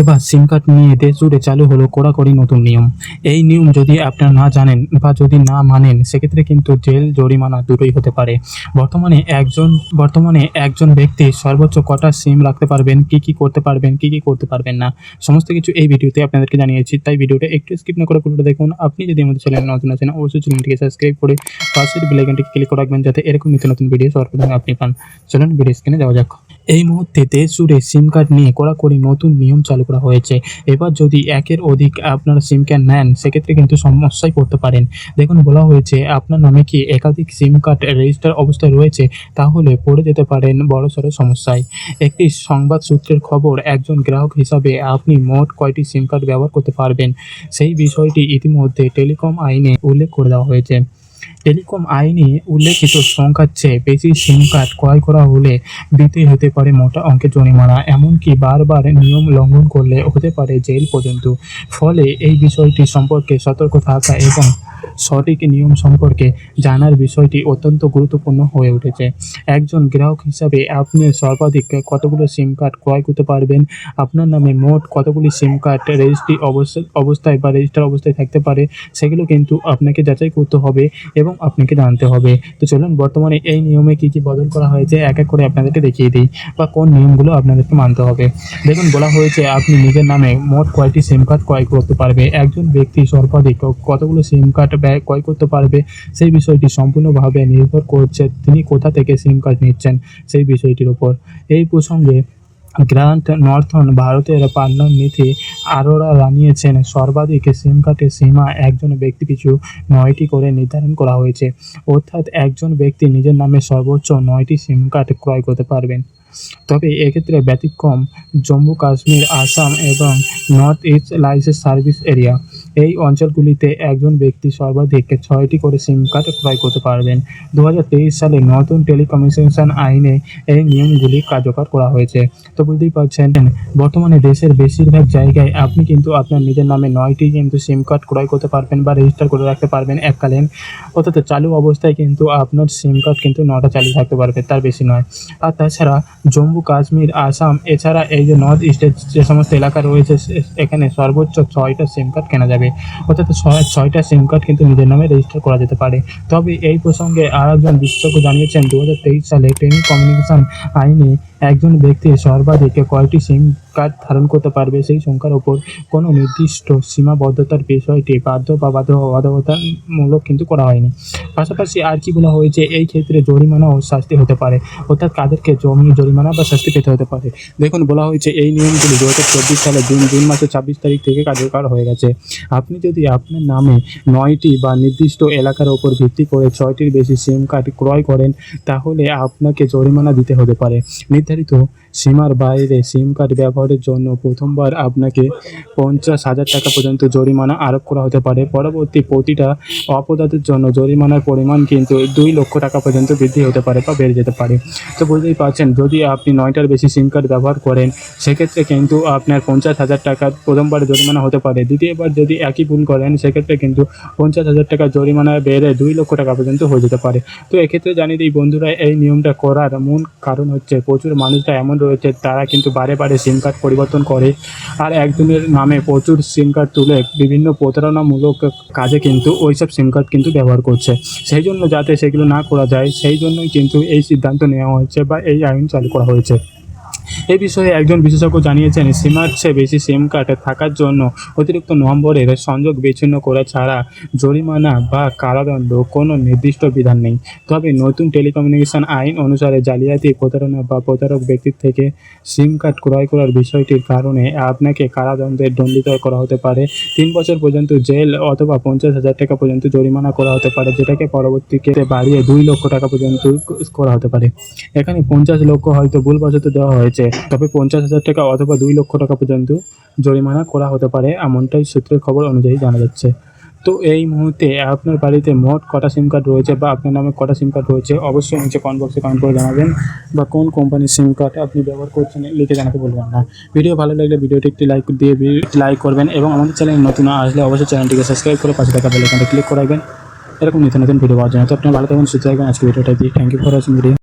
এবার সিম কার্ড নিয়ে দেশ জুড়ে চালু হলো কড়াকড়ি নতুন নিয়ম। এই নিয়ম যদি আপনারা না জানেন বা যদি না মানেন, সেক্ষেত্রে কিন্তু জেল, জরিমানা দুটোই হতে পারে। বর্তমানে একজন বর্তমানে একজন ব্যক্তি সর্বোচ্চ কটা সিম রাখতে পারবেন, কি কি করতে পারবেন, কি কি করতে পারবেন না, সমস্ত কিছু এই ভিডিওতে আপনাদেরকে জানিয়েছি। তাই ভিডিওটা একটু স্কিপ না করে পুরোটা দেখুন। আপনি যদি আমাদের চ্যানেল নতুন আছেন, অবশ্যই চ্যানেলটিকে সাবস্ক্রাইব করে পাশের বেলাইকনটিকে ক্লিক করে রাখবেন, যাতে এরকম নিত্য নতুন ভিডিও সর্বপ্রথম আপনি পান। চলুন ভিডিও স্ক্রিনে যাওয়া যাক। এই মুহূর্তে দেশ জুড়ে সিম কার্ড নিয়ে কড়াকড়ি নতুন নিয়ম চালু করা হয়েছে। এবার যদি একের অধিক আপনারা সিম কার্ড নেন, সেক্ষেত্রে কিন্তু সমস্যায় পড়তে পারেন। দেখুন, বলা হয়েছে আপনার নামে কি একাধিক সিম কার্ড রেজিস্টার অবস্থায় রয়েছে, তাহলে পড়ে যেতে পারেন বড়সড় সমস্যায়। একটি সংবাদ সূত্রের খবর, একজন গ্রাহক হিসাবে আপনি মোট কয়টি সিম কার্ড ব্যবহার করতে পারবেন? সেই বিষয়টি ইতিমধ্যে টেলিকম আইনে উল্লেখ করে দেওয়া হয়েছে। টেলিকম আইনে উল্লেখিত সংখ্যার চেয়ে বেশি সিম কার্ড ক্রয় করা হলে দিতে হতে পারে মোটা অঙ্কের জরিমানা, এমনকি বারবার নিয়ম লঙ্ঘন করলে হতে পারে জেল পর্যন্ত। ফলে এই বিষয়টি সম্পর্কে সতর্ক থাকা এবং সঠিক নিয়ম সম্পর্কে জানার বিষয়টি অত্যন্ত গুরুত্বপূর্ণ হয়ে উঠেছে। একজন গ্রাহক হিসাবে আপনি সর্বাধিক কতগুলো সিম কার্ড ক্রয় করতে পারবেন? আপনার নামে মোট কতগুলি সিম কার্ড রেজিস্ট্রি অবস্থা- অবস্থায় বা রেজিস্টার অবস্থায় থাকতে পারে, সেগুলো কিন্তু আপনাকে যাচাই করতে হবে এবং আপনাকে জানতে হবে। তো চলুন, বর্তমানে এই নিয়মে কী কী বদল করা হয়েছে, এক এক করে আপনাদেরকে দেখিয়ে দিই বা কোন নিয়মগুলো আপনাদেরকে মানতে হবে। দেখুন, বলা হয়েছে আপনি নিজের নামে মোট কয়টি সিম কার্ড ক্রয় করতে পারবে। একজন ব্যক্তি সর্বাধিক কতগুলো সিম কার্ড ব্যয় ক্রয় করতে পারবে। সেই বিষয়টি সম্পূর্ণভাবে নির্ভর করছে তিনি কোথা থেকে সিম কার্ড নিচ্ছেন সেই বিষয়টির উপর। এই প্রসঙ্গে গ্র্যান্ড নর্থন ভারতের পান্নন নীতি আরোরা জানিয়েছেন, সর্বাধিক সিম কার্ডের সীমা একজন ব্যক্তি পিছু নয়টি করে নির্ধারণ করা হয়েছে। অর্থাৎ একজন ব্যক্তি নিজের নামে সর্বোচ্চ নয়টি সিম কার্ড ক্রয় করতে পারবেন। তবে এক্ষেত্রে ব্যতিক্রম জম্মু কাশ্মীর আসাম এবং north east licence service area এই অঞ্চলগুলিতে একজন ব্যক্তি সর্বাধিক ছয়টি করে সিম কার্ড ক্রয় করতে পারবেন। দু হাজার তেইশ সালে নতুন টেলিকমিউনিকেশন আইনে এই নিয়মগুলি কার্যকর করা হয়েছে। তো বুঝতেই পারছেন, বর্তমানে দেশের বেশিরভাগ জায়গায় আপনি কিন্তু আপনার নিজের নামে নয়টি কিন্তু সিম কার্ড ক্রয় করতে পারবেন বা রেজিস্টার করে রাখতে পারবেন এককালীন। অর্থাৎ চালু অবস্থায় কিন্তু আপনার সিম কার্ড কিন্তু নটা চালু থাকতে পারবে, তার বেশি নয়। আর তাছাড়া জম্মু, কাশ্মীর, আসাম, এছাড়া এই যে নর্থ ইস্টের যে সমস্ত এলাকা রয়েছে এখানে সর্বোচ্চ ছয়টা সিম কার্ড কেনা যাবে। অর্থাৎ ছয়- ছয়টা সিম কার্ড কিন্তু নিজের নামে রেজিস্টার করা যেতে পারে। তবে এই প্রসঙ্গে আর একজন বিশেষজ্ঞ জানিয়েছেন দু হাজার তেইশ সালে টেলিকমিউনিকেশন আইনে একজন ব্যক্তি সর্বাধিক কয়েকটি সিম কার্ড ধারণ করতে পারবে। সেই সংখ্যার উপর কোনো নির্দিষ্ট সীমাবদ্ধতার বিষয়টি বাধ্য বা বাধ্য বাধ্যতামূলক কিন্তু করা হয়নি। পাশাপাশি আর কি বলা হয়েছে, এই ক্ষেত্রে জরিমানা ও শাস্তি হতে পারে। অর্থাৎ কাদেরকে জমি, জরিমানা বা শাস্তি পেতে হতে পারে। দেখুন, বলা হয়েছে এই নিয়মগুলি দু হাজার চব্বিশ সালে জুন জুন মাসের ছাব্বিশ তারিখ থেকে কার্যকর হয়ে গেছে। আপনি যদি আপনার নামে নয়টি বা নির্দিষ্ট এলাকার ওপর ভিত্তি করে ছয়টির বেশি সিম কার্ড ক্রয় করেন, তাহলে আপনাকে জরিমানা দিতে হতে পারে। নির্ধারিত সীমার বাইরে সিম কার্ড ব্যবহারের জন্য প্রথমবার আপনাকে পঞ্চাশ হাজার টাকা পর্যন্ত জরিমানা আরোপ করা হতে পারে। পরবর্তী প্রতিটা অপরাধের জন্য জরিমানার পরিমাণ কিন্তু দুই লক্ষ টাকা পর্যন্ত বৃদ্ধি হতে পারে বা বেড়ে যেতে পারে। তো বুঝতেই পারছেন, যদি আপনি নয়টার বেশি সিম কার্ড ব্যবহার করেন, সেক্ষেত্রে কিন্তু আপনার পঞ্চাশ হাজার টাকা প্রথমবার জরিমানা হতে পারে। দ্বিতীয়বার যদি একই ভুল করেন, সেক্ষেত্রে কিন্তু পঞ্চাশ হাজার টাকা জরিমানা বেড়ে দুই লক্ষ টাকা পর্যন্ত হয়ে যেতে পারে। তো এক্ষেত্রে জানিয়ে দিই বন্ধুরা, এই নিয়মটা করার মূল কারণ হচ্ছে প্রচুর মানুষরা এমন রয়েছে, তারা কিন্তু বারে বারে সিম কার্ড পরিবর্তন করে আর একজনের নামে প্রচুর সিম কার্ড তুলে বিভিন্ন প্রতারণামূলক কাজে কিন্তু ওইসব সিম কার্ড কিন্তু ব্যবহার করছে। সেই জন্য যাতে সেগুলো না করা যায়, সেই জন্যই কিন্তু এই সিদ্ধান্ত নেওয়া হয়েছে বা এই আইন চালু করা হয়েছে। এই বিষয়ে একজন বিশেষজ্ঞ জানিয়েছেন, সীমার চেয়ে বেশি সিম কার্ড থাকার জন্য অতিরিক্ত নম্বরের সংযোগ বিচ্ছিন্ন করা ছাড়া জরিমানা বা কারাদণ্ড কোনো নির্দিষ্ট বিধান নেই। তবে নতুন টেলিকমিউনিকেশন আইন অনুসারে জালিয়াতি, প্রতারণা বা প্রতারক ব্যক্তির থেকে সিম কার্ড ক্রয় করার বিষয়টির কারণে আপনাকে কারাদণ্ডের দণ্ডিত করা হতে পারে। তিন বছর পর্যন্ত জেল অথবা পঞ্চাশ হাজার টাকা পর্যন্ত জরিমানা করা হতে পারে, যেটাকে পরবর্তীতে বাড়িয়ে দুই লক্ষ টাকা পর্যন্ত করা হতে পারে। এখানে পঞ্চাশ লক্ষ হয়তো ভুলবশত দেওয়া হয়েছে। তবে পঞ্চাশ হাজার টাকা অথবা দুই লক্ষ টাকা পর্যন্ত জরিমানা করা হতে পারে, এমনটাই সূত্রের খবর অনুযায়ী জানা যাচ্ছে। তো এই মুহূর্তে আপনার বাড়িতে মোট কটা সিম কার্ড রয়েছে বা আপনার নামে কটা সিম কার্ড রয়েছে, অবশ্যই নিচে কমেন্ট বক্সে কমেন্ট করে জানাবেন বা কোন কোম্পানির সিম কার্ড আপনি ব্যবহার করছেন লিখে জানাতে বলবেন না। ভিডিও ভালো লাগলে ভিডিওটি একটি লাইক দিয়ে লাইক করবেন এবং আমাদের চ্যানেল নতুন আসলে অবশ্যই চ্যানেলটিকে সাবস্ক্রাইব করে পাশে থাকা বেলাইকনটা ক্লিক করাবেন এরকম নিত্য নতুন ভিডিও পাওয়ার জন্য। তো আপনি ভালো থাকবেন, সুস্থ থাকবেন। আজকে ভিডিওটা দিয়ে thank you for watching video